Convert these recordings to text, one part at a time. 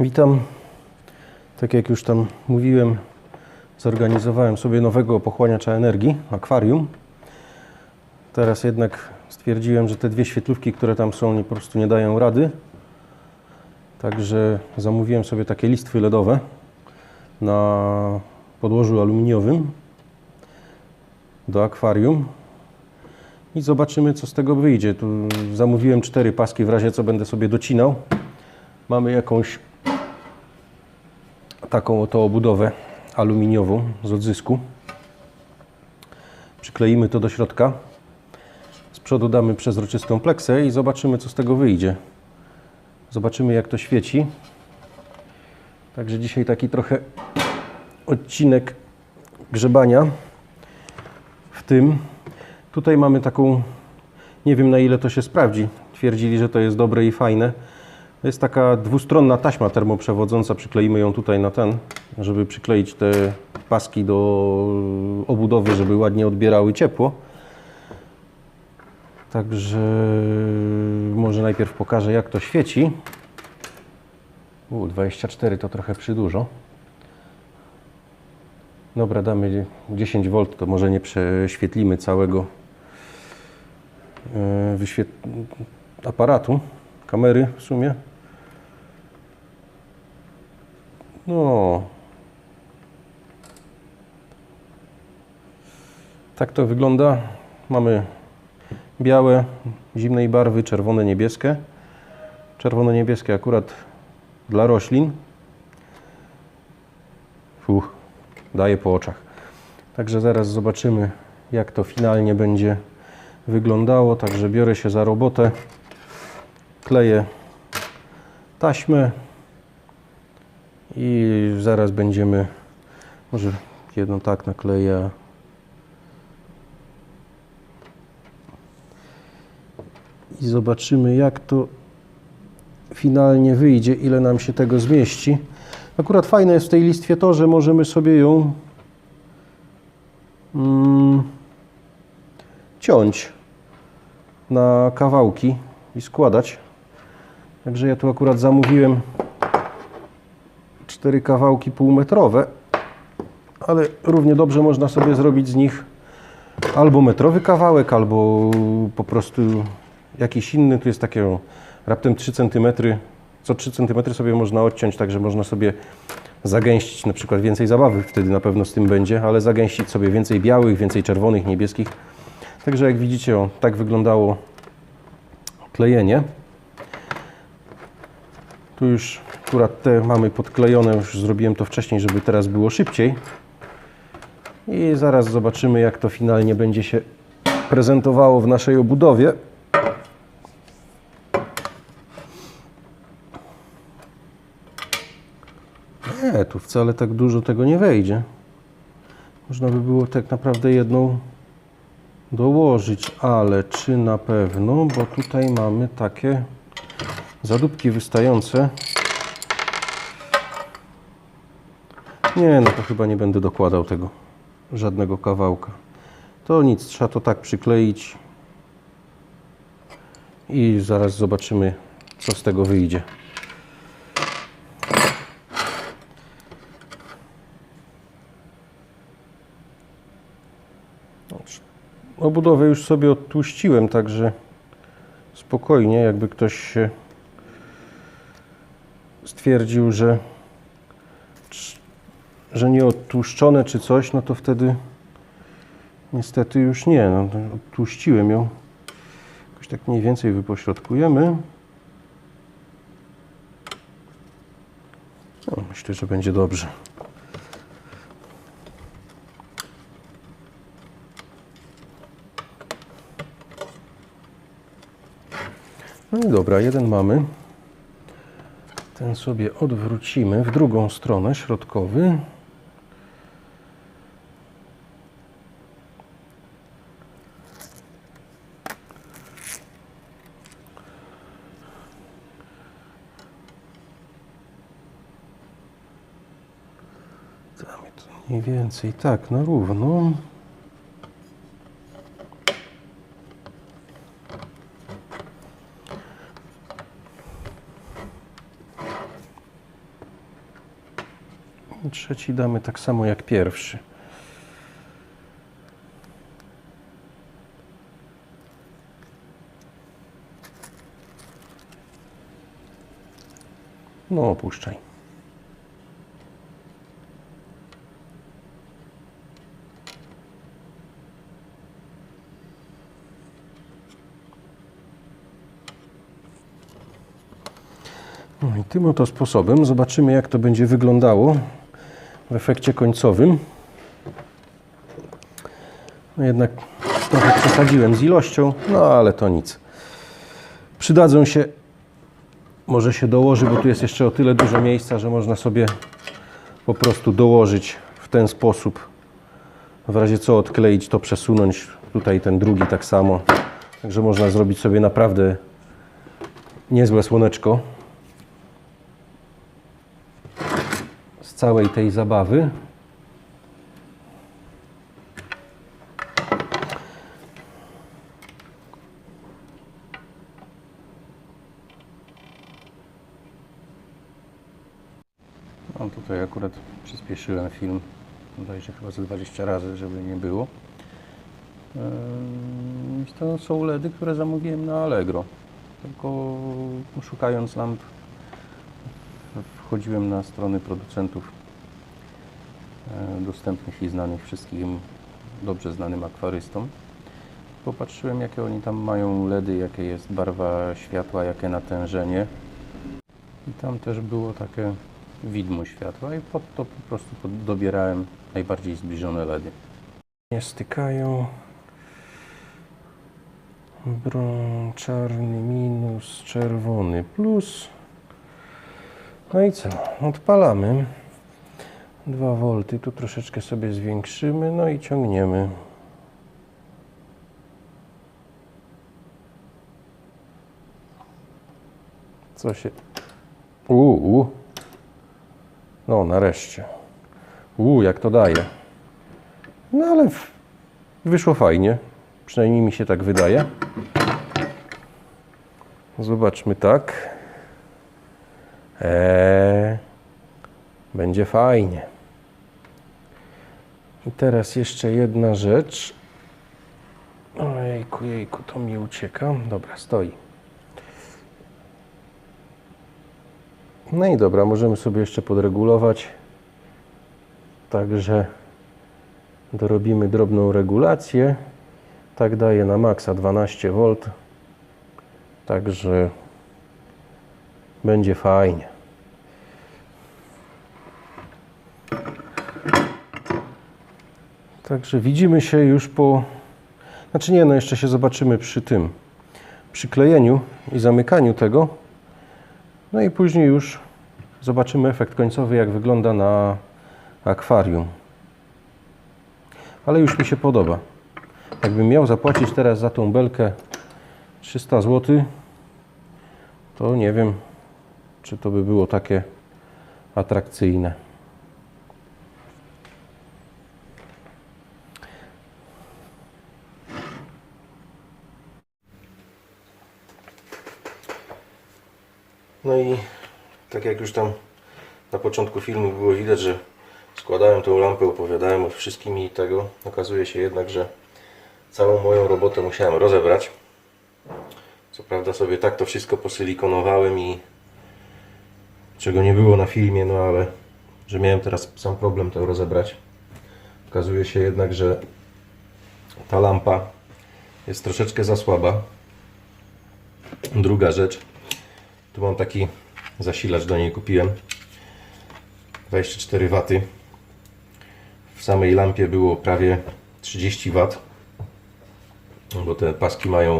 Witam. Tak jak już tam mówiłem, zorganizowałem sobie nowego pochłaniacza energii, akwarium. Teraz jednak stwierdziłem, że te dwie świetlówki, które tam są, nie, po prostu nie dają rady. Także zamówiłem sobie takie listwy LEDowe na podłożu aluminiowym do akwarium i zobaczymy, co z tego wyjdzie. Tu zamówiłem cztery paski, w razie co będę sobie docinał. Mamy jakąś taką oto obudowę aluminiową z odzysku. Przykleimy to do środka. Z przodu damy przezroczystą pleksę i zobaczymy, co z tego wyjdzie. Zobaczymy, jak to świeci. Także dzisiaj taki trochę odcinek grzebania w tym. Tutaj mamy taką, nie wiem na ile to się sprawdzi. Twierdzili, że to jest dobre i fajne. To jest taka dwustronna taśma termoprzewodząca. Przykleimy ją tutaj na ten, żeby przykleić te paski do obudowy, żeby ładnie odbierały ciepło. Także może najpierw pokażę, jak to świeci. U, 24 to trochę przydużo. Dobra, damy 10 V, to może nie prześwietlimy całego e, aparatu, kamery w sumie. No. Tak to wygląda. Mamy białe, zimnej barwy, czerwone, niebieskie. Czerwono-niebieskie akurat dla roślin. Fuch, daje po oczach. Także zaraz zobaczymy, jak to finalnie będzie wyglądało. Także biorę się za robotę, kleję taśmę i zaraz będziemy, może jedną tak nakleję, i zobaczymy jak to finalnie wyjdzie, ile nam się tego zmieści. Akurat fajne jest w tej listwie to, że możemy sobie ją mm, ciąć na kawałki i składać. Także ja tu akurat zamówiłem cztery kawałki półmetrowe, ale równie dobrze można sobie zrobić z nich albo metrowy kawałek, albo po prostu jakiś inny. Tu jest takie raptem 3 cm. Co 3 cm sobie można odciąć, także można sobie zagęścić na przykład więcej zabawy, wtedy na pewno z tym będzie, ale zagęścić sobie więcej białych, więcej czerwonych, niebieskich. Także jak widzicie, o, tak wyglądało klejenie. Tu już akurat te mamy podklejone, już zrobiłem to wcześniej, żeby teraz było szybciej. I zaraz zobaczymy, jak to finalnie będzie się prezentowało w naszej obudowie. Nie, tu wcale tak dużo tego nie wejdzie. Można by było tak naprawdę jedną dołożyć, ale czy na pewno, bo tutaj mamy takie zadupki wystające. Nie, no to chyba nie będę dokładał tego żadnego kawałka. To nic, trzeba to tak przykleić i zaraz zobaczymy, co z tego wyjdzie. Obudowę już sobie odtłuściłem, także spokojnie, jakby ktoś się stwierdził, że, że nie odtłuszczone czy coś, no to wtedy niestety już nie. No, odtłuściłem ją. Jakoś tak mniej więcej wypośrodkujemy. No, myślę, że będzie dobrze. No i dobra, jeden mamy. Ten sobie odwrócimy w drugą stronę, środkowy. Damy to mniej więcej tak na równo. Trzeci damy tak samo jak pierwszy. No, opuszczaj. Tym oto sposobem zobaczymy, jak to będzie wyglądało w efekcie końcowym. No jednak trochę przesadziłem z ilością, no ale to nic. Przydadzą się, może się dołoży, bo tu jest jeszcze o tyle dużo miejsca, że można sobie po prostu dołożyć w ten sposób. W razie co odkleić, to przesunąć. Tutaj ten drugi tak samo. Także można zrobić sobie naprawdę niezłe słoneczko z całej tej zabawy. No tutaj akurat przyspieszyłem film, bodajże chyba ze 20 razy, żeby nie było. Ehm, To są LEDy, które zamówiłem na Allegro. Tylko szukając lamp wchodziłem na strony producentów e, dostępnych i znanych wszystkim dobrze znanym akwarystom. Popatrzyłem jakie oni tam mają LEDy, jakie jest barwa światła, jakie natężenie. I tam też było takie widmo światła i pod to po prostu pod- dobierałem najbardziej zbliżone LEDy. Nie stykają. Brąz czarny minus, czerwony plus. No i co? Odpalamy. 2 V. Tu troszeczkę sobie zwiększymy, no i ciągniemy. Co się. Uuu. No, nareszcie. Uuu, jak to daje. No ale wyszło fajnie. Przynajmniej mi się tak wydaje. Zobaczmy tak. Eee, będzie fajnie. I teraz jeszcze jedna rzecz. Ojejku, jejku, to mi ucieka. Dobra, stoi. No i dobra, możemy sobie jeszcze podregulować. Także dorobimy drobną regulację. Tak daje na maksa 12 V. Także będzie fajnie. Także widzimy się już po. Znaczy nie, no jeszcze się zobaczymy przy tym przyklejeniu i zamykaniu tego. No i później już zobaczymy efekt końcowy, jak wygląda na akwarium. Ale już mi się podoba. Jakbym miał zapłacić teraz za tą belkę 300 zł, to nie wiem, czy to by było takie atrakcyjne. No i tak jak już tam na początku filmu było widać, że składałem tą lampę, opowiadałem o wszystkim i tego. Okazuje się jednak, że całą moją robotę musiałem rozebrać. Co prawda sobie tak to wszystko posilikonowałem i czego nie było na filmie, no ale że miałem teraz sam problem to rozebrać. Okazuje się jednak, że ta lampa jest troszeczkę za słaba. Druga rzecz, tu mam taki zasilacz do niej kupiłem. 24 W. W samej lampie było prawie 30 W. Bo te paski mają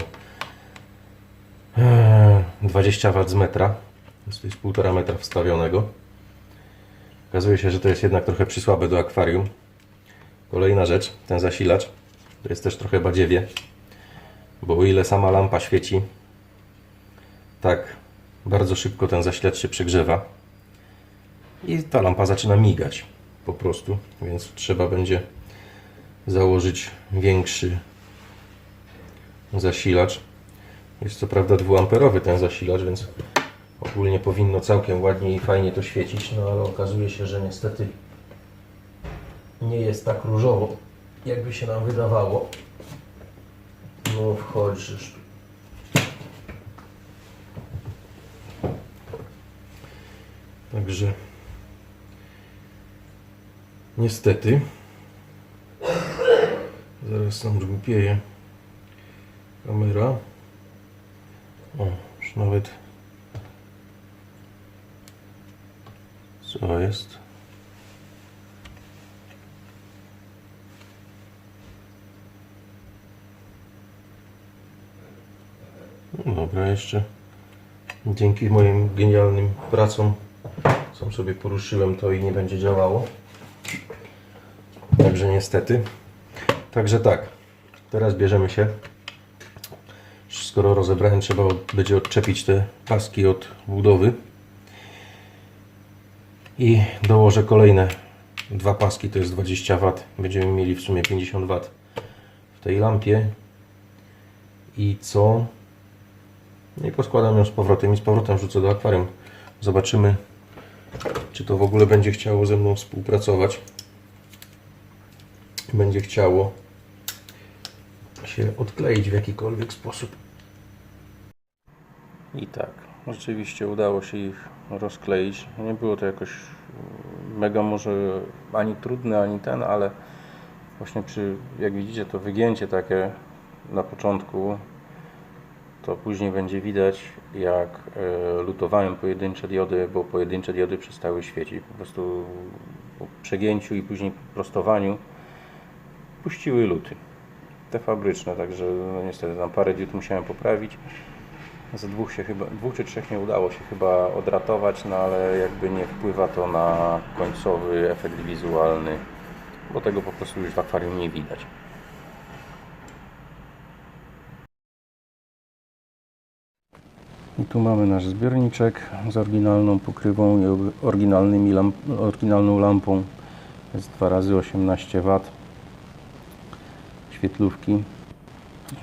e, 20 W z metra. Więc to jest 1,5 metra wstawionego. Okazuje się, że to jest jednak trochę przysłabe do akwarium. Kolejna rzecz, ten zasilacz to jest też trochę badziewie. Bo o ile sama lampa świeci, tak bardzo szybko ten zasilacz się przegrzewa i ta lampa zaczyna migać po prostu, więc trzeba będzie założyć większy zasilacz. Jest co prawda dwuamperowy ten zasilacz, więc ogólnie powinno całkiem ładnie i fajnie to świecić, no ale okazuje się, że niestety nie jest tak różowo, jakby się nam wydawało. No wchodzisz. Także niestety zaraz nam zgłupieje kamera. O, już nawet co jest? No dobra, jeszcze dzięki moim genialnym pracom sam sobie poruszyłem to i nie będzie działało. Także niestety. Także tak, teraz bierzemy się. Skoro rozebrałem, trzeba będzie odczepić te paski od budowy. I dołożę kolejne dwa paski, to jest 20 W. Będziemy mieli w sumie 50 W w tej lampie. I co? No i poskładam ją z powrotem i z powrotem wrzucę do akwarium. Zobaczymy, czy to w ogóle będzie chciało ze mną współpracować. Będzie chciało się odkleić w jakikolwiek sposób. I tak, rzeczywiście udało się ich rozkleić. Nie było to jakoś mega może ani trudne, ani ten, ale właśnie przy, jak widzicie, to wygięcie takie na początku, to później będzie widać, jak e, lutowałem pojedyncze diody, bo pojedyncze diody przestały świecić. Po prostu po przegięciu i później prostowaniu puściły luty. Te fabryczne, także no niestety tam parę diod musiałem poprawić. Z dwóch się chyba, dwóch czy trzech nie udało się chyba odratować, no ale jakby nie wpływa to na końcowy efekt wizualny, bo tego po prostu już w akwarium nie widać. I tu mamy nasz zbiorniczek z oryginalną pokrywą i oryginalnymi lamp, oryginalną lampą. Jest 2 razy 18 W świetlówki.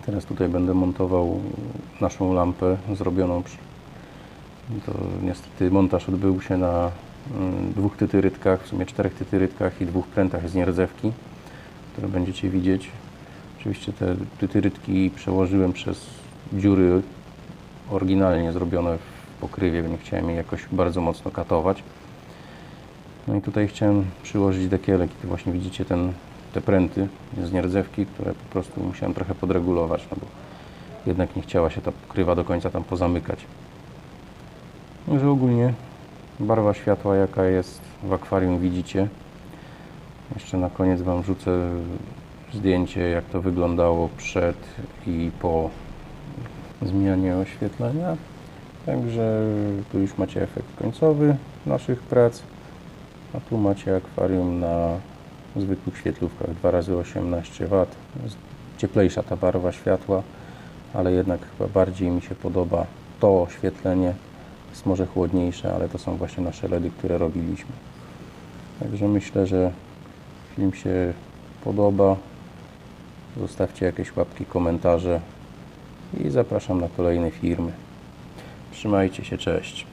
Teraz tutaj będę montował naszą lampę zrobioną. Przy... To niestety montaż odbył się na mm, dwóch tytyrytkach, w sumie czterech tytyrytkach i dwóch prętach z nierdzewki, które będziecie widzieć. Oczywiście te tytyrytki przełożyłem przez dziury oryginalnie zrobione w pokrywie, nie chciałem jej jakoś bardzo mocno katować. No i tutaj chciałem przyłożyć dekielek i tu właśnie widzicie ten, te pręty z nierdzewki, które po prostu musiałem trochę podregulować, no bo jednak nie chciała się ta pokrywa do końca tam pozamykać. Także ogólnie barwa światła jaka jest w akwarium widzicie. Jeszcze na koniec Wam wrzucę zdjęcie jak to wyglądało przed i po zmianie oświetlenia. Także tu już macie efekt końcowy naszych prac. A tu macie akwarium na zwykłych świetlówkach 2x18 W. Jest Cieplejsza ta barwa światła, ale jednak chyba bardziej mi się podoba to oświetlenie. Jest może chłodniejsze, ale to są właśnie nasze LEDy, które robiliśmy. Także myślę, że film się podoba. Zostawcie jakieś łapki, komentarze i zapraszam na kolejne firmy. Trzymajcie się, cześć.